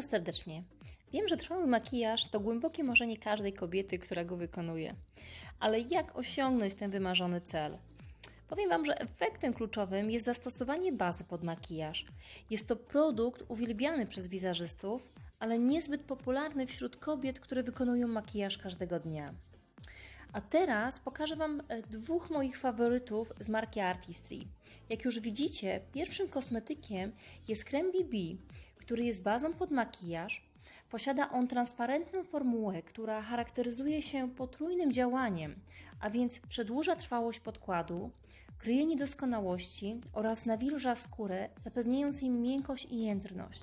serdecznie. Wiem, że trwały makijaż to głębokie marzenie każdej kobiety, która go wykonuje. Ale jak osiągnąć ten wymarzony cel? Powiem Wam, że efektem kluczowym jest zastosowanie bazy pod makijaż. Jest to produkt uwielbiany przez wizerzystów, ale niezbyt popularny wśród kobiet, które wykonują makijaż każdego dnia. A teraz pokażę Wam e, dwóch moich faworytów z marki Artistry. Jak już widzicie, pierwszym kosmetykiem jest krem BB, który jest bazą pod makijaż. Posiada on transparentną formułę, która charakteryzuje się potrójnym działaniem, a więc przedłuża trwałość podkładu, kryje niedoskonałości oraz nawilża skórę, zapewniając jej miękkość i jędrność.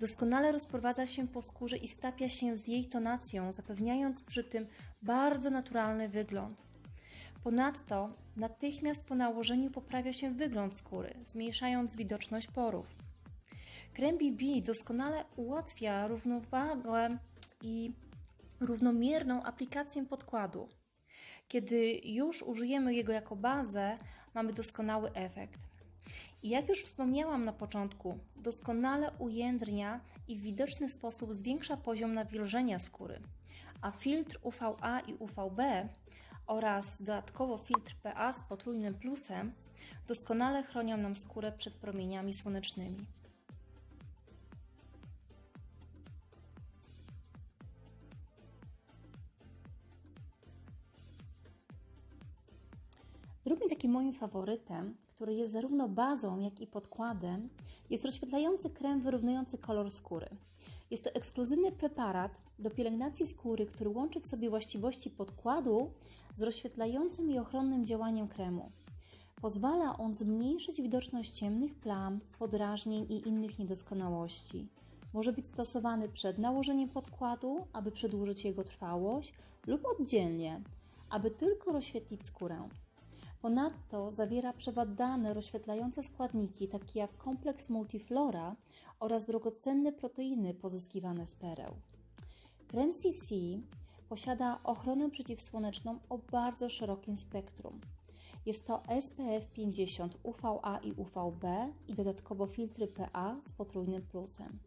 Doskonale rozprowadza się po skórze i stapia się z jej tonacją, zapewniając przy tym bardzo naturalny wygląd. Ponadto natychmiast po nałożeniu poprawia się wygląd skóry, zmniejszając widoczność porów. Krem BB doskonale ułatwia równowagę i równomierną aplikację podkładu. Kiedy już użyjemy jego jako bazę, mamy doskonały efekt. I jak już wspomniałam na początku, doskonale ujędrnia i w widoczny sposób zwiększa poziom nawilżenia skóry, a filtr UVA i UVB oraz dodatkowo filtr PA z potrójnym plusem doskonale chronią nam skórę przed promieniami słonecznymi. Drugim takim moim faworytem, który jest zarówno bazą, jak i podkładem, jest rozświetlający krem wyrównujący kolor skóry. Jest to ekskluzywny preparat do pielęgnacji skóry, który łączy w sobie właściwości podkładu z rozświetlającym i ochronnym działaniem kremu. Pozwala on zmniejszyć widoczność ciemnych plam, podrażnień i innych niedoskonałości. Może być stosowany przed nałożeniem podkładu, aby przedłużyć jego trwałość, lub oddzielnie, aby tylko rozświetlić skórę. Ponadto zawiera przebadane rozświetlające składniki, takie jak kompleks multiflora oraz drogocenne proteiny pozyskiwane z pereł. Krem CC posiada ochronę przeciwsłoneczną o bardzo szerokim spektrum. Jest to SPF 50 UVA i UVB i dodatkowo filtry PA z potrójnym plusem.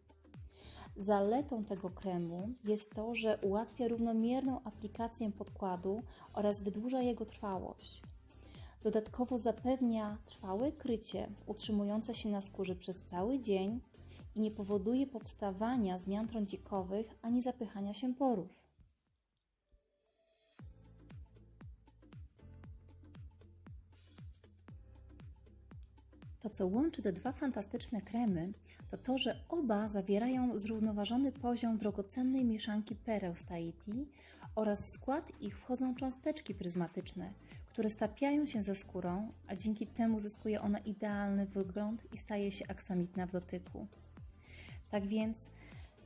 Zaletą tego kremu jest to, że ułatwia równomierną aplikację podkładu oraz wydłuża jego trwałość. Dodatkowo zapewnia trwałe krycie utrzymujące się na skórze przez cały dzień i nie powoduje powstawania zmian trądzikowych ani zapychania się porów. To, co łączy te dwa fantastyczne kremy, to to, że oba zawierają zrównoważony poziom drogocennej mieszanki pereł z Tahiti oraz w skład ich wchodzą cząsteczki pryzmatyczne, które stapiają się ze skórą, a dzięki temu zyskuje ona idealny wygląd i staje się aksamitna w dotyku. Tak więc,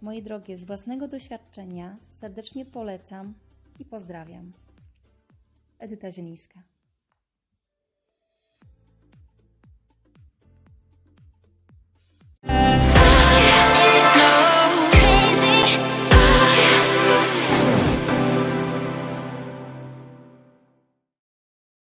moje drogie, z własnego doświadczenia serdecznie polecam i pozdrawiam. Edyta Zielińska.